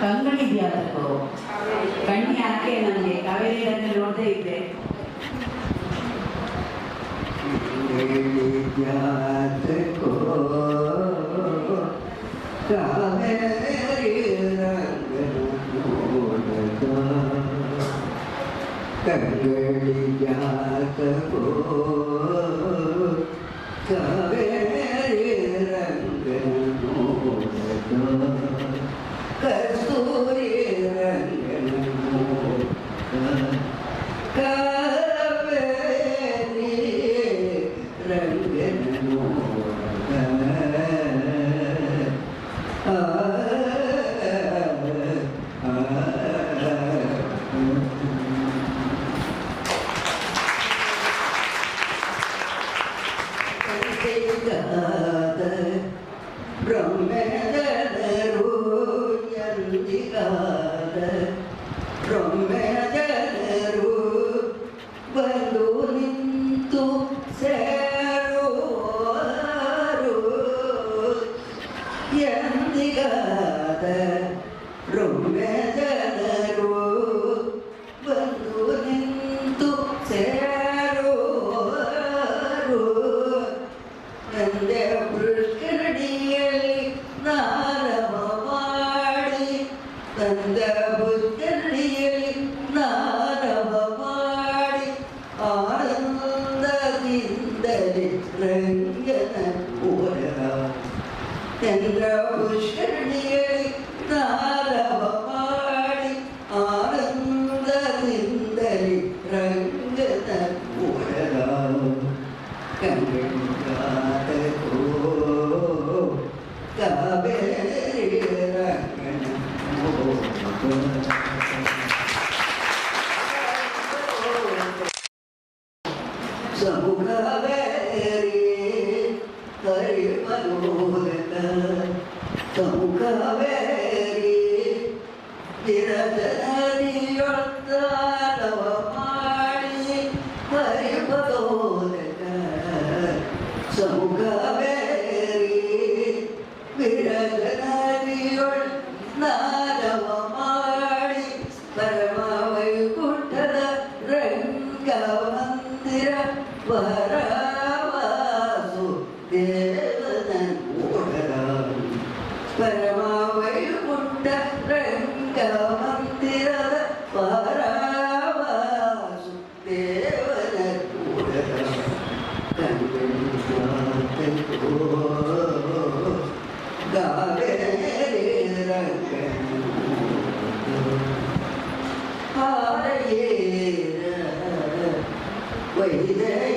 ಕಂಗಣಿ ಜಾತಕೋ ಕಣ್ಣಿ ಯಾಕೆ ನನಗೆ ಕಾವೇರಿ ರಂಗ ನೋಡದೇ ಇದ್ದೆ ಜಾತಕೋ Brahma ತಂದ ಪುಷ್ಕರಣಿಯಲ್ಲಿ ನಾರವ ಮಾಡಿ ಆನಂದದಿಂದಲೇ ರಂಗನ ಓರ ಚಂದ್ರ ಪುಷ್ಕರಣಿಯಲ್ಲಿ സമുഖവേരി തിരതനദിയൊത്തവമാടി ഹരിപദോദക സമുഖവേരി വിരതനദിയൊൾ നാ வராவாசு தேவதன் உலகம் பரமாவை கொண்ட ரங்க மந்திரத வராவாசு தேவதன் உலகம் கண்கள் காவேரி ரங்க ஹாரையே Wait, there